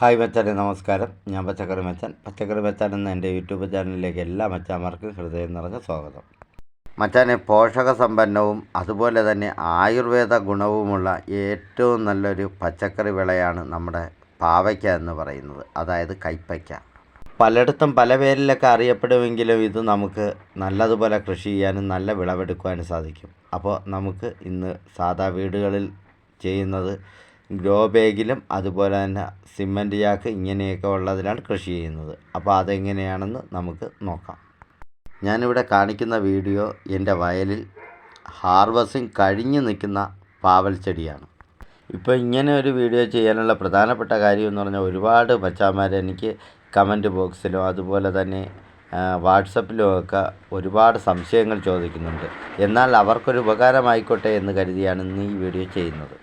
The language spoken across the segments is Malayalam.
ഹായ് മച്ചാനെ നമസ്കാരം. ഞാൻ പച്ചക്കറി മച്ചാൻ. പച്ചക്കറി മച്ചാൻ എന്ന എന്റെ യൂട്യൂബ് ചാനലിലേക്ക് എല്ലാ മച്ചാന്മാർക്കും ഹൃദയം നിറഞ്ഞ സ്വാഗതം. മച്ചാനെ പോഷക സമ്പന്നവും അതുപോലെ തന്നെ ആയുർവേദ ഗുണവുമുള്ള ഏറ്റവും നല്ലൊരു പച്ചക്കറി വിളയാണ് നമ്മുടെ പാവയ്ക്ക എന്ന് പറയുന്നത്. അതായത് കൈപ്പയ്ക്ക. പലയിടത്തും പല പേരിലൊക്കെ അറിയപ്പെടുമെങ്കിലും ഇത് നമുക്ക് നല്ലതുപോലെ കൃഷി ചെയ്യാനും നല്ല വിളവെടുക്കുവാനും സാധിക്കും. അപ്പോൾ നമുക്ക് ഇന്ന് സാധാ വീടുകളിൽ ചെയ്യുന്നത് ഗ്രോ ബാഗിലും അതുപോലെ തന്നെ സിമന്റ് ചാക്ക് ഇങ്ങനെയൊക്കെ ഉള്ളതിലാണ് കൃഷി ചെയ്യുന്നത്. അപ്പോൾ അതെങ്ങനെയാണെന്ന് നമുക്ക് നോക്കാം. ഞാനിവിടെ കാണിക്കുന്ന വീഡിയോ എന്റെ വയലിൽ ഹാർവസ്റ്റിംഗ് കഴിഞ്ഞ് നിൽക്കുന്ന പാവൽ ചെടിയാണ്. ഇപ്പോൾ ഇങ്ങനെ ഒരു വീഡിയോ ചെയ്യാനുള്ള പ്രധാനപ്പെട്ട കാര്യം എന്ന് പറഞ്ഞാൽ ഒരുപാട് പച്ചാമാർ എനിക്ക് കമന്റ് ബോക്സിലോ അതുപോലെ തന്നെ വാട്സപ്പിലും ഒക്കെ ഒരുപാട് സംശയങ്ങൾ ചോദിക്കുന്നുണ്ട്. എന്നാൽ അവർക്കൊരു ഉപകാരമായിക്കോട്ടെ എന്ന് കരുതിയാണ് ഇന്ന് ഈ വീഡിയോ ചെയ്യുന്നത്.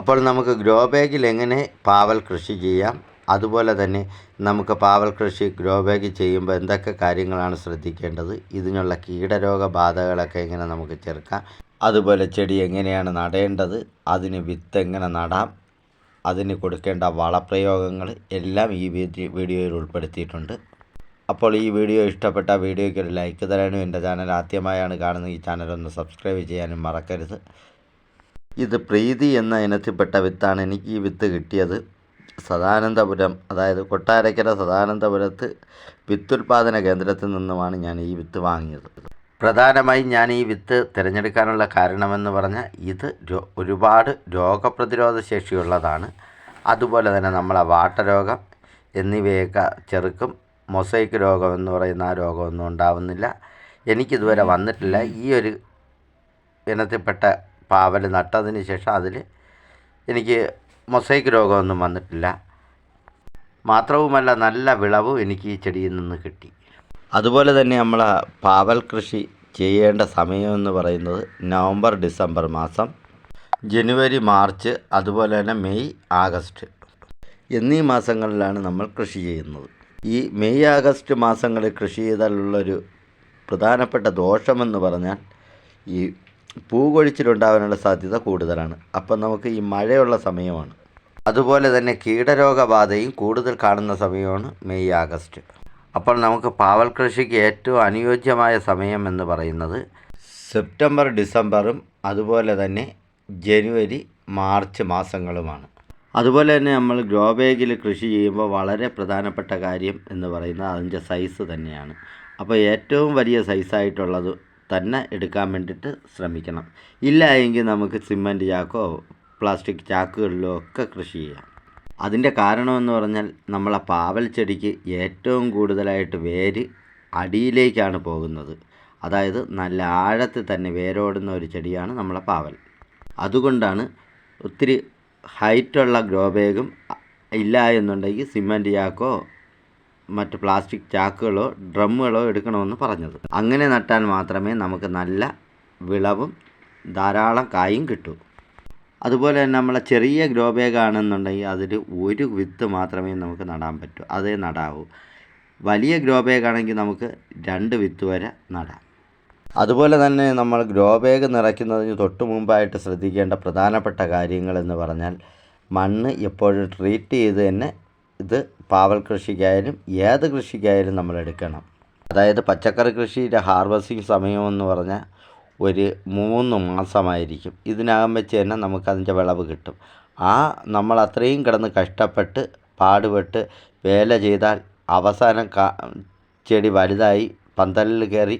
അപ്പോൾ നമുക്ക് ഗ്രോ ബാഗിൽ എങ്ങനെ പാവൽ കൃഷി ചെയ്യാം? അതുപോലെ തന്നെ നമുക്ക് പാവൽ കൃഷി ഗ്രോ ബാഗ് ചെയ്യുമ്പോൾ എന്തൊക്കെ കാര്യങ്ങളാണ് ശ്രദ്ധിക്കേണ്ടത്? ഇതിനുള്ള കീടരോഗ ബാധകളൊക്കെ എങ്ങനെ നമുക്ക് ചെറുക്കാം? അതുപോലെ ചെടി എങ്ങനെയാണ് നടേണ്ടത്? അതിന് വിത്ത് എങ്ങനെ നടാം? അതിന് കൊടുക്കേണ്ട വളപ്രയോഗങ്ങൾ എല്ലാം ഈ വീഡിയോയിൽ ഉൾപ്പെടുത്തിയിട്ടുണ്ട്. അപ്പോൾ ഈ വീഡിയോ ഇഷ്ടപ്പെട്ട വീഡിയോയ്ക്ക് ഒരു ലൈക്ക് തരാനും എന്റെ ചാനൽ ആദ്യമായാണ് കാണുന്നത് ഈ ചാനൽ ഒന്ന് സബ്സ്ക്രൈബ് ചെയ്യാനും മറക്കരുത്. ഇത് പ്രീതി എന്ന ഇനത്തിൽപ്പെട്ട വിത്താണ് എനിക്ക് ഈ വിത്ത് കിട്ടിയത്. സദാനന്ദപുരം അതായത് കൊട്ടാരക്കര സദാനന്ദപുരത്ത് വിത്തുൽപാദന കേന്ദ്രത്തിൽ നിന്നുമാണ് ഞാൻ ഈ വിത്ത് വാങ്ങിയത്. പ്രധാനമായും ഞാൻ ഈ വിത്ത് തിരഞ്ഞെടുക്കാനുള്ള കാരണമെന്ന് പറഞ്ഞാൽ ഇത് ഒരുപാട് രോഗപ്രതിരോധ ശേഷിയുള്ളതാണ്. അതുപോലെ തന്നെ നമ്മളെ വാട്ടരോഗം എന്നിവയൊക്കെ ചെറുക്കും മൊസൈക്ക് രോഗം എന്ന് പറയുന്ന ആ രോഗമൊന്നും ഉണ്ടാവുന്നില്ല. എനിക്കിതുവരെ വന്നിട്ടില്ല. ഈ ഒരു ഇനത്തിൽപ്പെട്ട പാവൽ നട്ടതിന് ശേഷം അതിൽ എനിക്ക് മൊസൈക്ക് രോഗമൊന്നും വന്നിട്ടില്ല. മാത്രവുമല്ല നല്ല വിളവും എനിക്ക് ഈ ചെടിയിൽ നിന്ന് കിട്ടി. അതുപോലെ തന്നെ നമ്മൾ പാവൽ കൃഷി ചെയ്യേണ്ട സമയമെന്ന് പറയുന്നത് നവംബർ ഡിസംബർ മാസം. ജനുവരി മാർച്ച് അതുപോലെ തന്നെ മെയ് ആഗസ്റ്റ്. എന്നീ മാസങ്ങളിലാണ് നമ്മൾ കൃഷി ചെയ്യുന്നത്. ഈ മെയ് ആഗസ്റ്റ് മാസങ്ങളിൽ കൃഷി ചെയ്താലുള്ളൊരു പ്രധാനപ്പെട്ട ദോഷമെന്ന് പറഞ്ഞാൽ ഈ പൂകൊഴിച്ചിലുണ്ടാകാനുള്ള സാധ്യത കൂടുതലാണ്. അപ്പം നമുക്ക് ഈ മഴയുള്ള സമയമാണ്. അതുപോലെ തന്നെ കീടരോഗബാധയും കൂടുതൽ കാണുന്ന സമയമാണ് മെയ് ആഗസ്റ്റ്. അപ്പോൾ നമുക്ക് പാവൽ കൃഷിക്ക് ഏറ്റവും അനുയോജ്യമായ സമയം എന്ന് പറയുന്നത് സെപ്റ്റംബർ ഡിസംബറും അതുപോലെ തന്നെ ജനുവരി മാർച്ച് മാസങ്ങളുമാണ്. അതുപോലെ തന്നെ നമ്മൾ ഗ്രോ ബാഗിൽ കൃഷി ചെയ്യുമ്പോൾ വളരെ പ്രധാനപ്പെട്ട കാര്യം എന്ന് പറയുന്നത് അതിന്റെ സൈസ് തന്നെയാണ്. അപ്പോൾ ഏറ്റവും വലിയ സൈസായിട്ടുള്ളത് തന്നെ എടുക്കാൻ വേണ്ടിയിട്ട് ശ്രമിക്കണം. ഇല്ല എങ്കിൽ നമുക്ക് സിമന്റ് ചാക്കോ പ്ലാസ്റ്റിക് ചാക്കുകളിലോ ഒക്കെ കൃഷി ചെയ്യാം. അതിന്റെ കാരണമെന്ന് പറഞ്ഞാൽ നമ്മളെ പാവൽ ചെടിക്ക് ഏറ്റവും കൂടുതലായിട്ട് വേര് അടിയിലേക്കാണ് പോകുന്നത്. അതായത് നല്ല ആഴത്തിൽ തന്നെ വേരോടുന്ന ഒരു ചെടിയാണ് നമ്മളെ പാവൽ. അതുകൊണ്ടാണ് ഒത്തിരി ഹൈറ്റുള്ള ഗ്രോ ബാഗും ഇല്ല എന്നുണ്ടെങ്കിൽ സിമന്റ് ചാക്കോ മറ്റ് പ്ലാസ്റ്റിക് ചാക്കുകളോ ഡ്രമ്മുകളോ എടുക്കണമെന്ന് പറഞ്ഞത്. അങ്ങനെ നട്ടാൽ മാത്രമേ നമുക്ക് നല്ല വിളവും ധാരാളം കായും കിട്ടൂ. അതുപോലെ തന്നെ നമ്മളെ ചെറിയ ഗ്രോ ബാഗ് ആണെന്നുണ്ടെങ്കിൽ അതിൽ ഒരു വിത്ത് മാത്രമേ നമുക്ക് നടാൻ പറ്റൂ. അതേ നടാവൂ. വലിയ ഗ്രോ ബാഗ് ആണെങ്കിൽ നമുക്ക് രണ്ട് വിത്ത് വരെ നടാം. അതുപോലെ തന്നെ നമ്മൾ ഗ്രോ ബാഗ് നിറയ്ക്കുന്നതിന് തൊട്ട് മുമ്പായിട്ട് ശ്രദ്ധിക്കേണ്ട പ്രധാനപ്പെട്ട കാര്യങ്ങൾ എന്ന് പറഞ്ഞാൽ മണ്ണ് എപ്പോഴും ട്രീറ്റ് ചെയ്ത് തന്നെ ഇത് പാവൽ കൃഷിക്കായാലും ഏത് കൃഷിക്കായാലും നമ്മൾ എടുക്കണം. അതായത് പച്ചക്കറി കൃഷിയുടെ ഹാർവസ്റ്റിംഗ് സമയമെന്ന് പറഞ്ഞാൽ ഒരു മൂന്ന് മാസമായിരിക്കും. ഇതിനകം വെച്ച് തന്നെ നമുക്കതിന്റെ വിളവ് കിട്ടും. ആ നമ്മൾ അത്രയും കിടന്ന് കഷ്ടപ്പെട്ട് പാടുപെട്ട് വേല ചെയ്താൽ അവസാനം കാ ചെടി വലുതായി പന്തലിൽ കയറി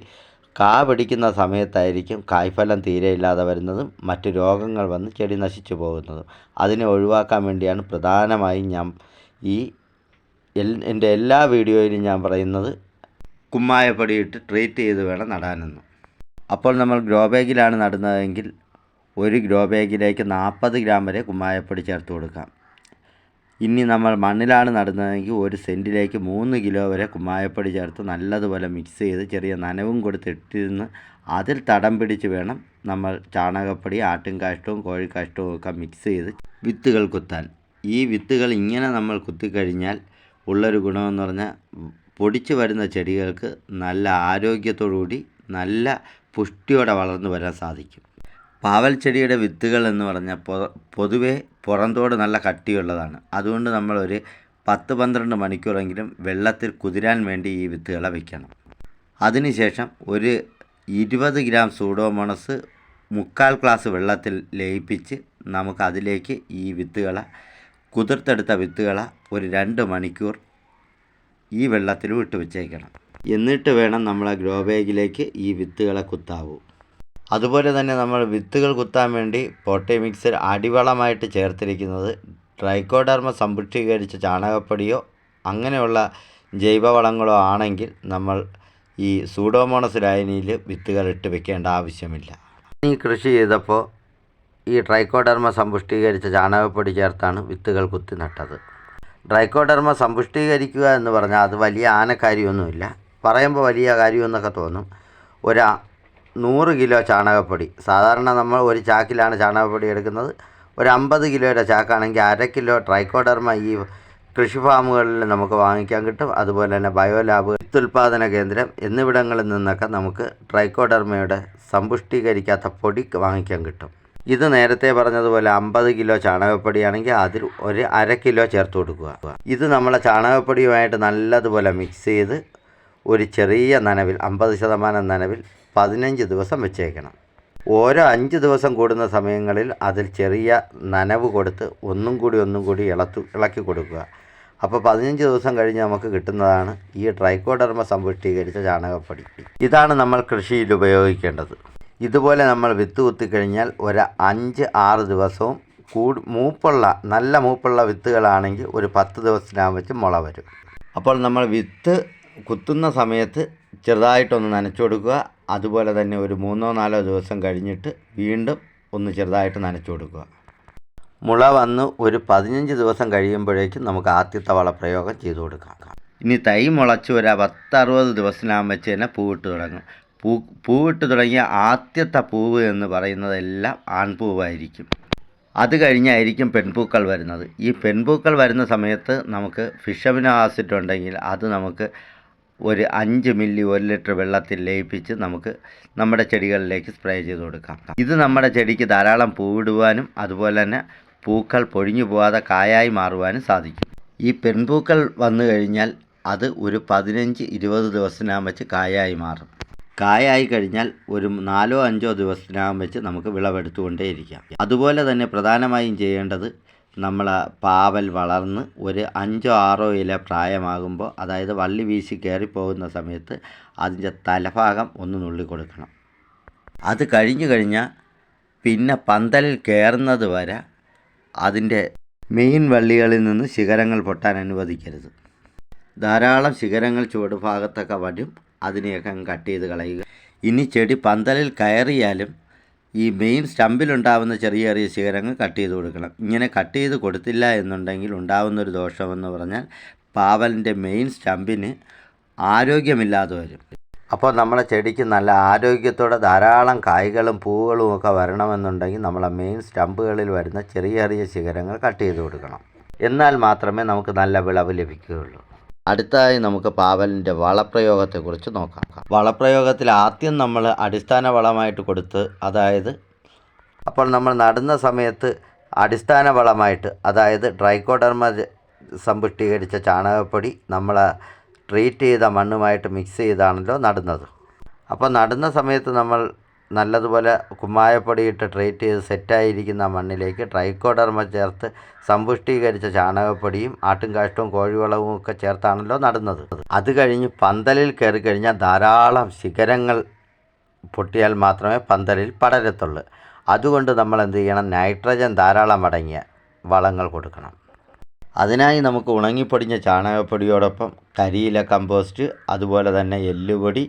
കാ പിടിക്കുന്ന സമയത്തായിരിക്കും കായ്ഫലം തീരെ ഇല്ലാതെ വരുന്നതും മറ്റ് രോഗങ്ങൾ വന്ന് ചെടി നശിച്ചു പോകുന്നതും. അതിനെ ഒഴിവാക്കാൻ വേണ്ടിയാണ് പ്രധാനമായും ഞാൻ ഈ എന്റെ എല്ലാ വീഡിയോയിലും ഞാൻ പറയുന്നത് കുമ്മായപ്പൊടി ട്രീറ്റ് ചെയ്ത് വേണം നടാനെന്ന്. അപ്പോൾ നമ്മൾ ഗ്രോ ബാഗിലാണ് നടുന്നതെങ്കിൽ ഒരു ഗ്രോ ബാഗിലേക്ക് നാൽപ്പത് ഗ്രാം വരെ കുമ്മായപ്പൊടി ചേർത്ത് കൊടുക്കാം. ഇനി നമ്മൾ മണ്ണിലാണ് നടുന്നതെങ്കിൽ ഒരു സെന്റിലേക്ക് മൂന്ന് കിലോ വരെ കുമ്മായപ്പൊടി ചേർത്ത് നല്ലതുപോലെ മിക്സ് ചെയ്ത് ചെറിയ നനവും കൊടുത്തിട്ടിരുന്ന് അതിൽ തടം പിടിച്ച് വേണം നമ്മൾ ചാണകപ്പൊടി ആട്ടിൻകാഷ്ടവും കോഴിക്കാഷ്ടവും ഒക്കെ മിക്സ് ചെയ്ത് വിത്തുകൾ കുത്താൻ. ഈ വിത്തുകൾ ഇങ്ങനെ നമ്മൾ കുത്തിക്കഴിഞ്ഞാൽ ഉള്ളൊരു ഗുണമെന്ന് പറഞ്ഞാൽ പൊടിച്ച് വരുന്ന ചെടികൾക്ക് നല്ല ആരോഗ്യത്തോടുകൂടി നല്ല പുഷ്ടിയോടെ വളർന്നു വരാൻ സാധിക്കും. പാവൽ ചെടിയുടെ വിത്തുകൾ എന്ന് പറഞ്ഞാൽ പൊതുവെ പുറന്തോട് നല്ല കട്ടിയുള്ളതാണ്. അതുകൊണ്ട് നമ്മളൊരു പത്ത് പന്ത്രണ്ട് മണിക്കൂറെങ്കിലും വെള്ളത്തിൽ കുതിരാൻ വേണ്ടി ഈ വിത്തുകളെ വയ്ക്കണം അതിനുശേഷം ഒരു ഇരുപത് ഗ്രാം സൂഡോമോണസ് മുക്കാൽ ഗ്ലാസ് വെള്ളത്തിൽ ലയിപ്പിച്ച് നമുക്ക് അതിലേക്ക് ഈ വിത്തുകളെ കുതിർത്തെടുത്ത വിത്തുകളെ ഒരു രണ്ട് മണിക്കൂർ ഈ വെള്ളത്തിൽ വിട്ട് വെച്ചേക്കണം. എന്നിട്ട് വേണം നമ്മൾ ആ ഗ്രോ ബാഗിലേക്ക് ഈ വിത്തുകളെ കുത്താവൂ. അതുപോലെ തന്നെ നമ്മൾ വിത്തുകൾ കുത്താൻ വേണ്ടി പോട്ടി മിക്സർ അടിവളമായിട്ട് ചേർത്തിരിക്കുന്നത് ട്രൈക്കോഡർമ സമ്പുഷ്ടീകരിച്ച ചാണകപ്പൊടിയോ അങ്ങനെയുള്ള ജൈവവളങ്ങളോ ആണെങ്കിൽ നമ്മൾ ഈ സൂഡോമോണസ് ലായനിയിൽ വിത്തുകൾ ഇട്ട് വെക്കേണ്ട ആവശ്യമില്ല. ഈ കൃഷി ചെയ്തപ്പോൾ ഈ ട്രൈക്കോഡർമ സമ്പുഷ്ടീകരിച്ച ചാണകപ്പൊടി ചേർത്താണ് വിത്തുകൾ കുത്തി നട്ടത്. ട്രൈക്കോഡർമ സമ്പുഷ്ടീകരിക്കുക എന്ന് പറഞ്ഞാൽ അത് വലിയ ആനക്കാരിയൊന്നുമില്ല. പറയുമ്പോൾ വലിയ കാര്യമെന്നൊക്കെ തോന്നും. ഒരു നൂറ് കിലോ ചാണകപ്പൊടി സാധാരണ നമ്മൾ ഒരു ചാക്കിലാണ് ചാണകപ്പൊടി എടുക്കുന്നത്. ഒരു അമ്പത് കിലോയുടെ ചാക്കാണെങ്കിൽ അര കിലോ ട്രൈക്കോഡർമ ഈ കൃഷി ഫാമുകളിൽ നമുക്ക് വാങ്ങിക്കാൻ കിട്ടും. അതുപോലെ തന്നെ ബയോലാബ് വിത്തുൽപാദന കേന്ദ്രം എന്നിവിടങ്ങളിൽ നിന്നൊക്കെ നമുക്ക് ട്രൈക്കോഡർമയുടെ സമ്പുഷ്ടീകരിക്കാത്ത പൊടി വാങ്ങിക്കാൻ കിട്ടും. ഇത് നേരത്തെ പറഞ്ഞതുപോലെ അമ്പത് കിലോ ചാണകപ്പൊടിയാണെങ്കിൽ അതിൽ ഒരു അര കിലോ ചേർത്ത് കൊടുക്കുക. ഇത് നമ്മളെ ചാണകപ്പൊടിയുമായിട്ട് നല്ലതുപോലെ മിക്സ് ചെയ്ത് ഒരു ചെറിയ നനവിൽ അമ്പത് ശതമാനം നനവിൽ പതിനഞ്ച് ദിവസം വെച്ചേക്കണം. ഓരോ അഞ്ച് ദിവസം കൂടുന്ന സമയങ്ങളിൽ അതിൽ ചെറിയ നനവ് കൊടുത്ത് ഒന്നും കൂടി ഒന്നും കൂടി ഇളത്തു ഇളക്കി കൊടുക്കുക. അപ്പോൾ പതിനഞ്ച് ദിവസം കഴിഞ്ഞ് നമുക്ക് കിട്ടുന്നതാണ് ഈ ട്രൈക്കോഡർമ സമ്പുഷ്ടീകരിച്ച ചാണകപ്പൊടി. ഇതാണ് നമ്മൾ കൃഷിയിൽ ഉപയോഗിക്കേണ്ടത്. ഇതുപോലെ നമ്മൾ വിത്ത് കുത്തിക്കഴിഞ്ഞാൽ ഒരു അഞ്ച് ആറ് ദിവസവും കൂട് മൂപ്പുള്ള നല്ല മൂപ്പുള്ള വിത്തുകളാണെങ്കിൽ ഒരു പത്ത് ദിവസത്തിനകം വെച്ച് മുള വരും. അപ്പോൾ നമ്മൾ വിത്ത് കുത്തുന്ന സമയത്ത് ചെറുതായിട്ടൊന്ന് നനച്ചു കൊടുക്കുക. അതുപോലെ തന്നെ ഒരു മൂന്നോ നാലോ ദിവസം കഴിഞ്ഞിട്ട് വീണ്ടും ഒന്ന് ചെറുതായിട്ട് നനച്ചു കൊടുക്കുക. മുള വന്ന് ഒരു പതിനഞ്ച് ദിവസം കഴിയുമ്പോഴേക്കും നമുക്ക് ആദ്യത്തെ വളപ്രയോഗം ചെയ്തു കൊടുക്കാം. ഇനി തൈ മുളച്ച് ഒരു പത്തറുപത് ദിവസത്തിനാകുമ്പോൾ വെച്ച് തന്നെ പൂവിട്ട് തുടങ്ങും. പൂ പൂവിട്ട് തുടങ്ങിയ ആദ്യത്തെ പൂവ് എന്ന് പറയുന്നതെല്ലാം ആൺപൂവായിരിക്കും. അത് കഴിഞ്ഞായിരിക്കും പെൺപൂക്കൾ വരുന്നത്. ഈ പെൺപൂക്കൾ വരുന്ന സമയത്ത് നമുക്ക് ഫിഷമിനോ ആസിഡ് ഉണ്ടെങ്കിൽ അത് നമുക്ക് ഒരു അഞ്ച് മില്ലി ഒരു ലിറ്റർ വെള്ളത്തിൽ ലയിപ്പിച്ച് നമുക്ക് നമ്മുടെ ചെടികളിലേക്ക് സ്പ്രേ ചെയ്ത് കൊടുക്കാം. ഇത് നമ്മുടെ ചെടിക്ക് ധാരാളം പൂവിടുവാനും അതുപോലെ തന്നെ പൂക്കൾ പൊഴിഞ്ഞു പോകാതെ കായായി മാറുവാനും സാധിക്കും. ഈ പെൺപൂക്കൾ വന്നു കഴിഞ്ഞാൽ അത് ഒരു പതിനഞ്ച് ഇരുപത് ദിവസത്തിനകം വെച്ച് കായായി മാറും. കായായി കഴിഞ്ഞാൽ ഒരു നാലോ അഞ്ചോ ദിവസത്തിനകം വെച്ച് നമുക്ക് വിളവെടുത്തുകൊണ്ടേയിരിക്കാം. അതുപോലെ തന്നെ പ്രധാനമായും ചെയ്യേണ്ടത് നമ്മൾ പാവൽ വളർന്ന് ഒരു അഞ്ചോ ആറോ ഇല പ്രായമാകുമ്പോൾ അതായത് വള്ളി വീശി കയറിപ്പോകുന്ന സമയത്ത് അതിന്റെ തലഭാഗം ഒന്ന് നുള്ളി കൊടുക്കണം അത് കഴിഞ്ഞു കഴിഞ്ഞാൽ പിന്നെ പന്തലിൽ കയറുന്നത് വരെ അതിന്റെ മെയിൻ വള്ളികളിൽ നിന്ന് ശിഖരങ്ങൾ പൊട്ടാൻ അനുവദിക്കരുത്. ധാരാളം ശിഖരങ്ങൾ ചുവടുഭാഗത്തൊക്കെ വടും അതിനെയൊക്കെ അങ്ങ് കട്ട് ചെയ്ത് കളയുക. ഇനി ചെടി പന്തലിൽ കയറിയാലും ഈ മെയിൻ സ്റ്റമ്പിലുണ്ടാവുന്ന ചെറിയ ചെറിയ ശിഖരങ്ങൾ കട്ട് ചെയ്ത് കൊടുക്കണം. ഇങ്ങനെ കട്ട് ചെയ്ത് കൊടുത്തില്ല എന്നുണ്ടെങ്കിൽ ഉണ്ടാവുന്നൊരു ദോഷമെന്ന് പറഞ്ഞാൽ പാവലിന്റെ മെയിൻ സ്റ്റമ്പിന് ആരോഗ്യമില്ലാതെ വരും. അപ്പോൾ നമ്മളെ ചെടിക്ക് നല്ല ആരോഗ്യത്തോടെ ധാരാളം കായ്കളും പൂവുകളും ഒക്കെ വരണമെന്നുണ്ടെങ്കിൽ നമ്മളെ മെയിൻ സ്റ്റമ്പുകളിൽ വരുന്ന ചെറിയ ചെറിയ ശിഖരങ്ങൾ കട്ട് ചെയ്ത് കൊടുക്കണം. എന്നാൽ മാത്രമേ നമുക്ക് നല്ല വിളവ് ലഭിക്കുകയുള്ളൂ. അടുത്തതായി നമുക്ക് പാവലിന്റെ വളപ്രയോഗത്തെക്കുറിച്ച് നോക്കാം. വളപ്രയോഗത്തിൽ ആദ്യം നമ്മൾ അടിസ്ഥാന വളമായിട്ട് കൊടുത്ത് അതായത് അപ്പോൾ നമ്മൾ നടുന്ന സമയത്ത് അടിസ്ഥാന വളമായിട്ട് അതായത് ഡ്രൈക്കോഡർമ സമ്പുഷ്ടീകരിച്ച ചാണകപ്പൊടി നമ്മൾ ട്രീറ്റ് ചെയ്ത മണ്ണുമായിട്ട് മിക്സ് ചെയ്താണല്ലോ നടുന്നത്. അപ്പോൾ നടുന്ന സമയത്ത് നമ്മൾ നല്ലതുപോലെ കുമ്മായപ്പൊടി ഇട്ട് ട്രീറ്റ് ചെയ്ത് സെറ്റായിരിക്കുന്ന മണ്ണിലേക്ക് ട്രൈക്കോഡർമ ചേർത്ത് സമ്പുഷ്ടീകരിച്ച ചാണകപ്പൊടിയും ആട്ടുംകാഷ്ടവും കോഴിവളവും ഒക്കെ ചേർത്താണല്ലോ നടുന്നത്. അത് കഴിഞ്ഞ് പന്തലിൽ കയറി കഴിഞ്ഞാൽ ധാരാളം ശിഖരങ്ങൾ പൊട്ടിയാൽ മാത്രമേ പന്തലിൽ പടരത്തുള്ളൂ. അതുകൊണ്ട് നമ്മൾ എന്ത് ചെയ്യണം? നൈട്രജൻ ധാരാളം അടങ്ങിയ വളങ്ങൾ കൊടുക്കണം. അതിനായി നമുക്ക് ഉണങ്ങിപ്പൊടിഞ്ഞ ചാണകപ്പൊടിയോടൊപ്പം കരിയില കമ്പോസ്റ്റ് അതുപോലെ തന്നെ എല്ലുപൊടി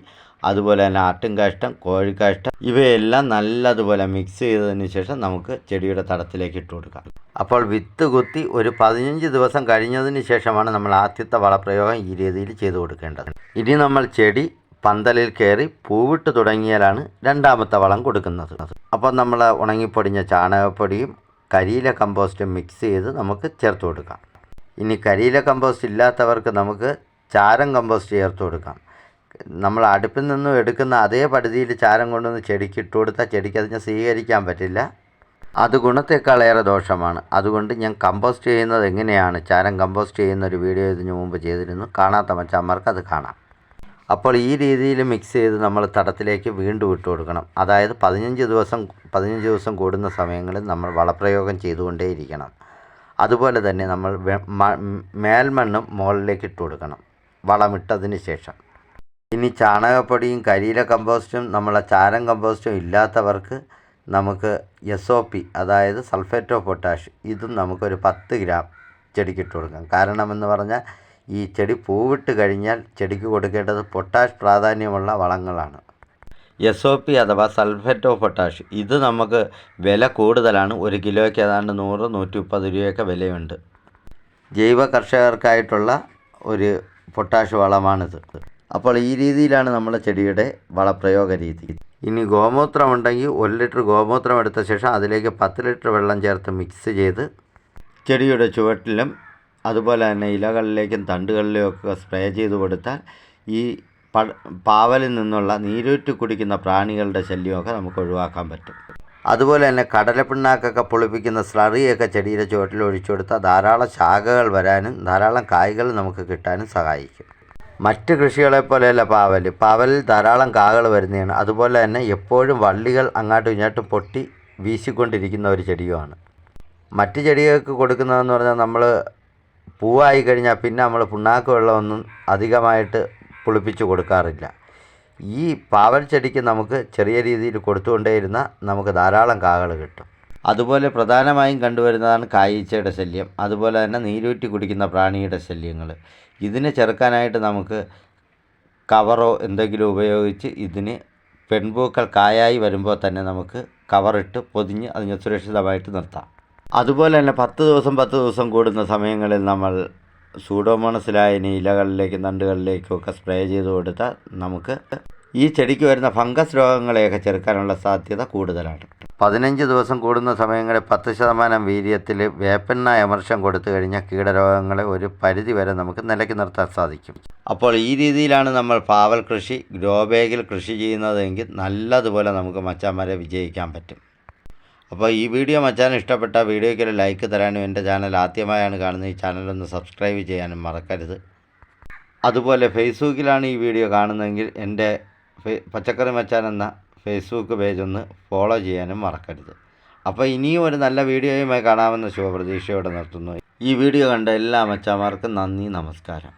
അതുപോലെ തന്നെ ആട്ടുംകാഷ്ടം കോഴിക്കാഷ്ടം ഇവയെല്ലാം നല്ലതുപോലെ മിക്സ് ചെയ്തതിന് ശേഷം നമുക്ക് ചെടിയുടെ തടത്തിലേക്ക് ഇട്ട് കൊടുക്കാം. അപ്പോൾ വിത്ത് കുത്തി ഒരു പതിനഞ്ച് ദിവസം കഴിഞ്ഞതിന് ശേഷമാണ് നമ്മൾ ആദ്യത്തെ വളപ്രയോഗം ഈ രീതിയിൽ ചെയ്തു കൊടുക്കേണ്ടത്. ഇനി നമ്മൾ ചെടി പന്തലിൽ കയറി പൂവിട്ട് തുടങ്ങിയാലാണ് രണ്ടാമത്തെ വളം കൊടുക്കുന്നത്. അപ്പോൾ നമ്മൾ ഉണങ്ങിപ്പൊടിഞ്ഞ ചാണകപ്പൊടിയും കരിയില കമ്പോസ്റ്റും മിക്സ് ചെയ്ത് നമുക്ക് ചേർത്ത് കൊടുക്കാം. ഇനി കരിയില കമ്പോസ്റ്റ് ഇല്ലാത്തവർക്ക് നമുക്ക് ചാരം കമ്പോസ്റ്റ് ചേർത്ത് കൊടുക്കാം. നമ്മൾ അടുപ്പിൽ നിന്നും എടുക്കുന്ന അതേ പടുതിയിൽ ചാരം കൊണ്ടുവന്ന് ചെടിക്ക് ഇട്ട് കൊടുത്താൽ ചെടിക്ക് അതിനെ സ്വീകരിക്കാൻ പറ്റില്ല. അത് ഗുണത്തേക്കാളേറെ ദോഷമാണ്. അതുകൊണ്ട് ഞാൻ കമ്പോസ്റ്റ് ചെയ്യുന്നത് എങ്ങനെയാണ്? ചാരം കമ്പോസ്റ്റ് ചെയ്യുന്ന ഒരു വീഡിയോ ഇതിനു മുമ്പ് ചെയ്തിരുന്നു. കാണാത്ത മച്ചാന്മാർക്ക് അത് കാണാം. അപ്പോൾ ഈ രീതിയിൽ മിക്സ് ചെയ്ത് നമ്മൾ തടത്തിലേക്ക് വീണ്ടും ഇട്ട് കൊടുക്കണം. അതായത് പതിനഞ്ച് ദിവസം പതിനഞ്ച് ദിവസം കൂടുന്ന സമയങ്ങളിൽ നമ്മൾ വളപ്രയോഗം ചെയ്തുകൊണ്ടേയിരിക്കണം. അതുപോലെ തന്നെ നമ്മൾ മേൽമണ്ണും മുകളിലേക്ക് ഇട്ട് കൊടുക്കണം. വളമിട്ടതിന് ശേഷം. ഇനി ചാണകപ്പൊടിയും കരിയില കമ്പോസ്റ്റും നമ്മളെ ചാരം കമ്പോസ്റ്റും ഇല്ലാത്തവർക്ക് നമുക്ക് എസ് ഒ പി അതായത് സൾഫേറ്റ് ഓഫ് പൊട്ടാഷ് ഇതും നമുക്കൊരു പത്ത് ഗ്രാം ചെടിക്ക് ഇട്ട് കൊടുക്കാം. കാരണമെന്ന് പറഞ്ഞാൽ ഈ ചെടി പൂവിട്ട് കഴിഞ്ഞാൽ ചെടിക്ക് കൊടുക്കേണ്ടത് പൊട്ടാഷ് പ്രാധാന്യമുള്ള വളങ്ങളാണ്. എസ് ഒ പി അഥവാ സൾഫേറ്റ് ഓഫ് പൊട്ടാഷ് ഇത് നമുക്ക് വില കൂടുതലാണ്. ഒരു കിലോയ്ക്ക് ഏതാണ്ട് നൂറ് നൂറ്റി മുപ്പത് രൂപയൊക്കെ വിലയുണ്ട്. ജൈവ കർഷകർക്കായിട്ടുള്ള ഒരു പൊട്ടാഷ് വളമാണിത്. അപ്പോൾ ഈ രീതിയിലാണ് നമ്മുടെ ചെടിയുടെ വളപ്രയോഗ രീതി ഇനി ഗോമൂത്രം ഉണ്ടെങ്കിൽ ഒരു ലിറ്റർ ഗോമൂത്രം എടുത്ത ശേഷം അതിലേക്ക് പത്ത് ലിറ്റർ വെള്ളം ചേർത്ത് മിക്സ് ചെയ്ത് ചെടിയുടെ ചുവട്ടിലും അതുപോലെ തന്നെ ഇലകളിലേക്കും തണ്ടുകളിലേക്കും ഒക്കെ സ്പ്രേ ചെയ്ത് കൊടുത്താൽ ഈ പാവലിൽ നിന്നുള്ള നീരൂറ്റി കുടിക്കുന്ന പ്രാണികളുടെ ശല്യമൊക്കെ നമുക്ക് ഒഴിവാക്കാൻ പറ്റും. അതുപോലെ തന്നെ കടലപ്പിണ്ണാക്കൊക്കെ പൊളിപ്പിക്കുന്ന സ്ലറിയൊക്കെ ചെടിയുടെ ചുവട്ടിൽ ഒഴിച്ചു കൊടുത്താൽ ധാരാളം ശാഖകൾ വരാനും ധാരാളം കായ്കൾ നമുക്ക് കിട്ടാനും സഹായിക്കും. മറ്റ് കൃഷികളെ പോലെയല്ല പാവൽ പാവലിൽ ധാരാളം കാകൾ വരുന്നതാണ്. അതുപോലെ തന്നെ എപ്പോഴും വള്ളികൾ അങ്ങോട്ടും ഇങ്ങോട്ടും പൊട്ടി വീശിക്കൊണ്ടിരിക്കുന്ന ഒരു ചെടിയുമാണ്. മറ്റ് ചെടികൾക്ക് കൊടുക്കുന്നതെന്ന് പറഞ്ഞാൽ നമ്മൾ പൂവായി കഴിഞ്ഞാൽ പിന്നെ നമ്മൾ പുണ്ണാക്ക് വെള്ളമൊന്നും അധികമായിട്ട് പുളിപ്പിച്ച് കൊടുക്കാറില്ല. ഈ പാവൽ ചെടിക്ക് നമുക്ക് ചെറിയ രീതിയിൽ കൊടുത്തുകൊണ്ടേയിരുന്ന നമുക്ക് ധാരാളം കാകൾ കിട്ടും. അതുപോലെ പ്രധാനമായും കണ്ടുവരുന്നതാണ് കായീച്ചയുടെ ശല്യം. അതുപോലെ തന്നെ നീരൂറ്റി കുടിക്കുന്ന പ്രാണിയുടെ ശല്യങ്ങൾ ഇതിനെ ചെറുക്കാനായിട്ട് നമുക്ക് കവറോ എന്തെങ്കിലും ഉപയോഗിച്ച് ഇതിന് പെൺപൂക്കൾ കായായി വരുമ്പോൾ തന്നെ നമുക്ക് കവറിട്ട് പൊതിഞ്ഞ് അതിനെ സുരക്ഷിതമായിട്ട് നിർത്താം. അതുപോലെ തന്നെ പത്ത് ദിവസം പത്ത് ദിവസം കൂടുന്ന സമയങ്ങളിൽ നമ്മൾ സൂഡോമോണസിലായനി ഇലകളിലേക്കും തണ്ടുകളിലേക്കും ഒക്കെ സ്പ്രേ ചെയ്ത് കൊടുത്താൽ നമുക്ക് ഈ ചെടിക്ക് വരുന്ന ഫംഗസ് രോഗങ്ങളെയൊക്കെ ചെറുക്കാനുള്ള സാധ്യത കൂടുതലാണ്. പതിനഞ്ച് ദിവസം കൂടുന്ന സമയങ്ങളിൽ പത്ത് ശതമാനം വീര്യത്തിൽ വേപ്പെണ്ണ എമർഷം കൊടുത്തു കഴിഞ്ഞാൽ കീടരോഗങ്ങളെ ഒരു പരിധി വരെ നമുക്ക് നിലയ്ക്ക് നിർത്താൻ സാധിക്കും. അപ്പോൾ ഈ രീതിയിലാണ് നമ്മൾ പാവൽ കൃഷി ഗ്രോ ബാഗിൽ കൃഷി ചെയ്യുന്നതെങ്കിൽ നല്ലതുപോലെ നമുക്ക് മച്ചാന്മാരെ വിജയിക്കാൻ പറ്റും. അപ്പോൾ ഈ വീഡിയോ മച്ചാൻ ഇഷ്ടപ്പെട്ട വീഡിയോയ്ക്ക് ഒരു ലൈക്ക് തരാനും എന്റെ ചാനൽ ആദ്യമായാണ് കാണുന്നത് ഈ ചാനലൊന്ന് സബ്സ്ക്രൈബ് ചെയ്യാനും മറക്കരുത്. അതുപോലെ ഫേസ്ബുക്കിലാണ് ഈ വീഡിയോ കാണുന്നതെങ്കിൽ എന്റെ പച്ചക്കറി മച്ചാൻ എന്ന ഫേസ്ബുക്ക് പേജ് ഒന്ന് ഫോളോ ചെയ്യാനും മറക്കരുത്. അപ്പോൾ ഇനിയും ഒരു നല്ല വീഡിയോയുമായി കാണാമെന്ന ശുഭപ്രതീക്ഷയോടെ നിർത്തുന്നു. ഈ വീഡിയോ കണ്ട എല്ലാ മച്ചാന്മാർക്കും നന്ദി നമസ്കാരം.